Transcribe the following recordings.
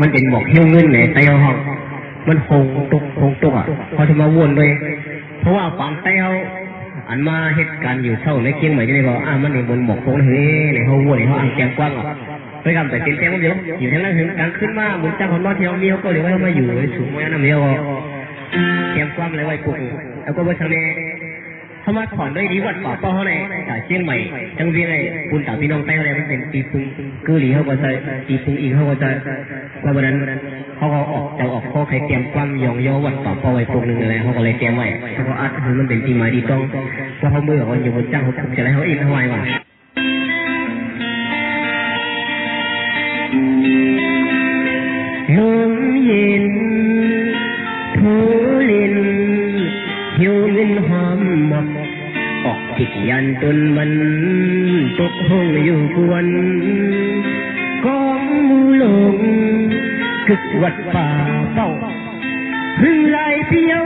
มันเป็นหมอกเที่ยวเงินเนี่ยไต้ห้องมันคงตุกคงตุกอะเขาจะมาวนเลย เพราะว่าความไต้เขาอันมาเหตุการณ์อยู่เท่าในเคียงใหม่จะได้บอกอ่ามันในบนหมอกคงเฮ้ยในเขาวนในเขาอ่างแกงกว้างอะไปทำแต่เต็มเต็มเดียวอยู่ทั้งนั้นถึงกลางขึ้นมาบุญเจ้าคนนอเที่ยวเมียวก็เลยว่ามาอยู่สูงไว้น้ำเมียวแกงกว้างเลยไว้ปุ๊บแล้วก็ว่าทางนี้เขามาถอนด้วยดีวัดป่าป้อเขาในจากเชียงใหม่จังเวียงไอ้ปุนตาพี่น้องใต้เขาเลยมันเป็นปีปุงกือหลีเขาก็ใช่ปีปุงอีกเขาก็ใช่ ว่าวันนั้นเขาก็ออกจะออกข้อใครเตรียมความยองย่อวัดป่าป้อไว้พวกหนึ่งอะไรเขาก็เลยเตรียมไว้เขาก็อัดมันเป็นที่หมายที่ต้องว่าเขาเมื่อวันอยู่บนจ้างเขาจะอะไรเขาอินเขาไว้ว่าลมเย็นทูลินหิวเงินหอมหมกออกติดยันตนมันตกห้องอยู่กวนกองมูลง กึกวัดป่าเป้าพึ่งลายเพียว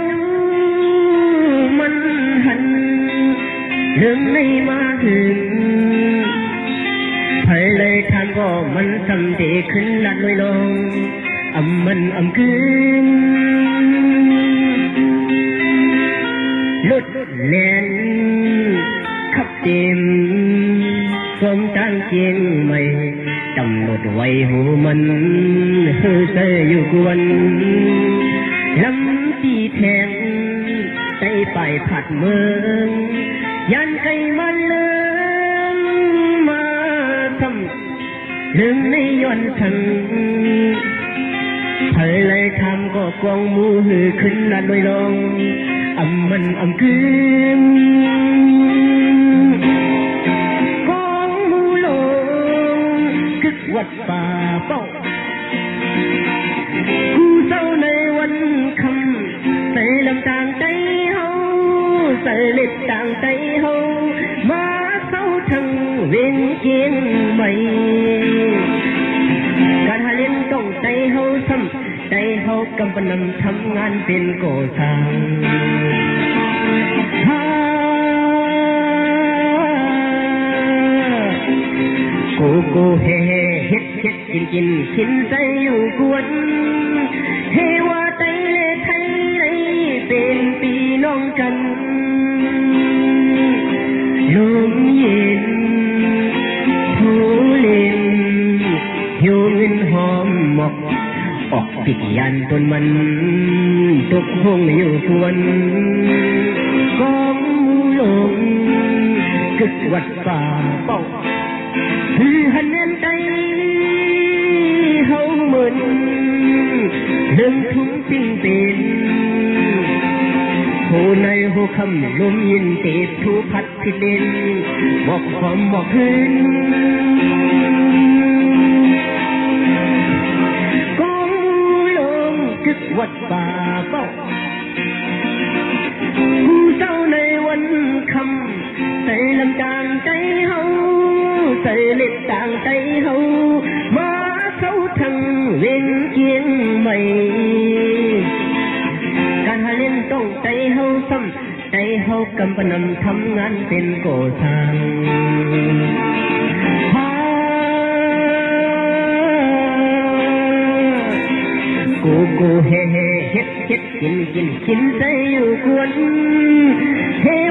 มันหันเริ่มไม่มาถึงไผเลยทานก็มันสำเดขึ้นลัดลอยลงอำมันอำคืนลุดเลนขับเต็มสมตั้งเกียงใหม่ำหนดไว้หูมันเฮือเสยอยู่กวนลำตีแทงใจไปผัดเมืองยันไกมันเลิมมาทำลืมในย้อนทันเธอเลยทำก็กวงมือหือขึ้นนัดโดยลงอำมันอำคืน กวัดป่าเป้ากูเศร้าในวันคำใส่ลำต่างใจเฮาใส่เล็ดต่างใจเฮามาเศร้าทั้งเวียนเกียงใหม่การหาเล่นต้องใจเฮาซ้ำใจเฮ คำลมยินตีทูพัดพิเด่นบอกความบอกคืนกองลงจึกวัดป่าเป้าผู้เศร้าในวันคำใส่ลำจางใจเฮาใส่เล็ดต่างใจเฮามาเขาทั้งเวียนเกียงใหม่ ใจเฮากำปนำทำงานเป็นโกทางฮา กูกูเฮเฮเฮ็ดเฮ็ดกินกินกินใจอยู่กวนเฮว่า